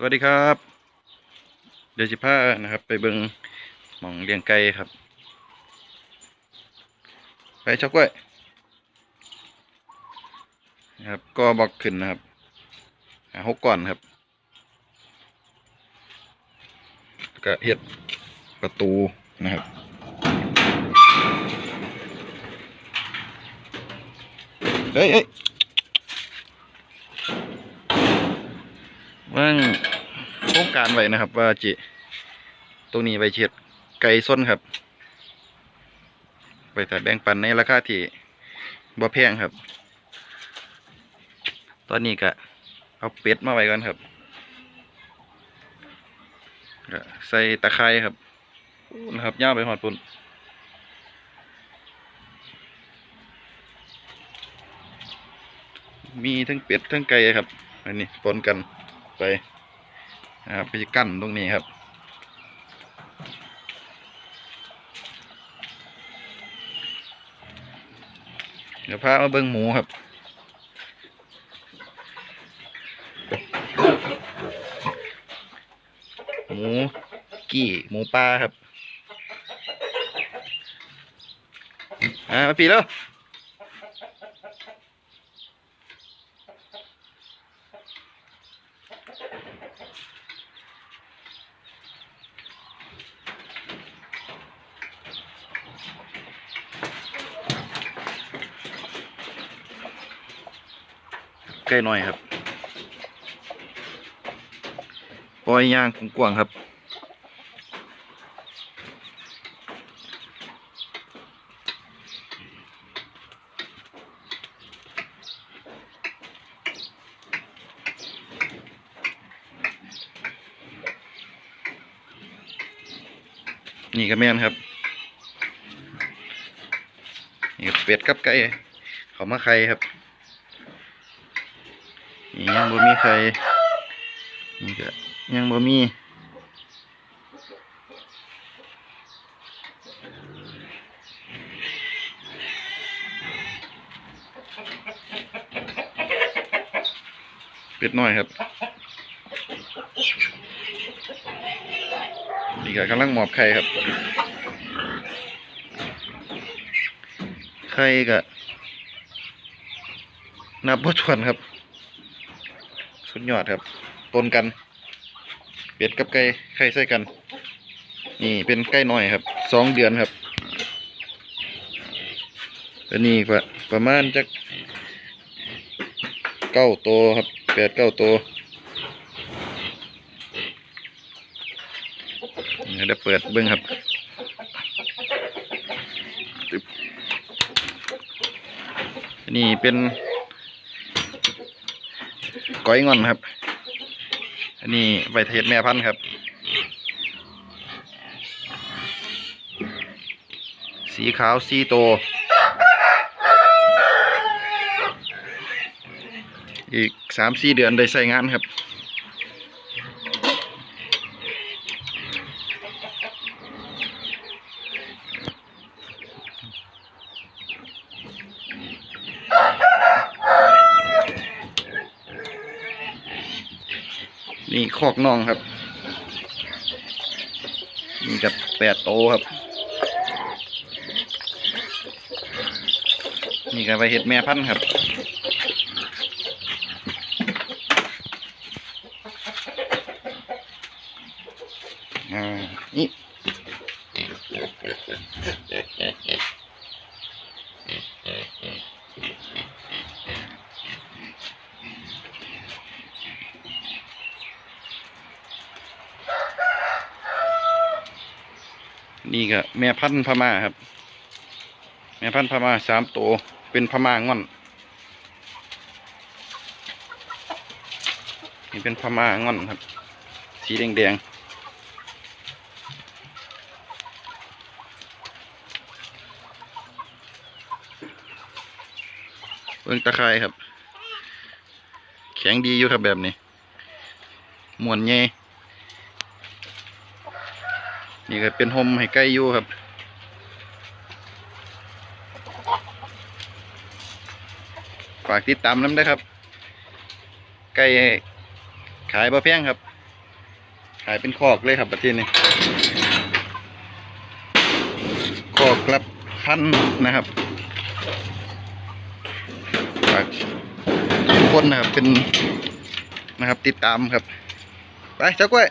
สวัสดีครับ เดี๋ยวสิพานะครับ ไปเบิงหมองเลี้ยงไก่ครับ ไปช็อกกล้วยนะครับก็บอกขึ้นนะครับหาหกก่อนครับก็เฮ็ดประตูนะครับเฮ้ยเฮ้ยว่าง การไว้นะครับ ว่าจิตรงนี้ไว้เช็ดไก่ส้นครับ ไปแต่แบ่งปันในราคาที่บ่แพงครับ ตอนนี้ก็เอาเป็ดมาไว้ก่อนครับใส่ตะไคร้ครับนะครับย่างไปหอดปุ่นมีทั้งเป็ดทั้งไก่ครับ อันนี้ปนกันไป นะครับไปกั้นตรงนี้ครับ เดี๋ยวพามาเบิ้งหมูครับหมูกี่หมูปลาครับ อ่ามาปีแล้ว ใกล้หน่อยครับ ปล่อยยางกว้างๆครับนี่ก็แม่นครับ นี่เป็ดกับไก่เขามาไข่ครับ ยังบ่มีใครนี่ก็ยังบ่มีเป็ดน้อยครับนี่ก็กำลังหมอบไข่ครับ ไข่ก็นับบ่ถ้วนครับ สุดยอดครับปนกัน เป็ดกับไก่ไข่ใส่กัน นี่เป็นไก่น้อยครับสองเดือนครับอันนี้ก็ประมาณจักเก้าโตวครับแปดเก้าโตวเดี๋ยวเปิดเบิ้งครับนนี้เป็น ก้อยงอนครับ อันนี้ใบเทศแม่พันธุ์ครับ สีขาวสีโต อีกสามสี่เดือนได้ใส่งานครับ นี่คอกน้องครับ นี่กับแปดโตครับ นี่กับไปเห็ดแม่พันธุ์ครับอ่านี่ นี่ก็แม่พันธุ์พม่าครับ แม่พันธุ์พม่าสามตัวเป็นพม่าง่อน นี่เป็นพม่าง่อนครับ สีแดงแดงๆเบิ่งตะไคร้ครับ แข็งดีอยู่ครับแบบนี้มวนเย่ นี่ก็เป็นโฮมให้ไก่อยู่ครับ ฝากติดตามน้ำได้ครับ ไก่ขายบะแพงครับ ขายเป็นคอกเลยครับประเทศนี้คอกละพันนะครับฝากทุกคนนะครับเป็นนะครับติดตามครับ ไปเจ้ากล้วย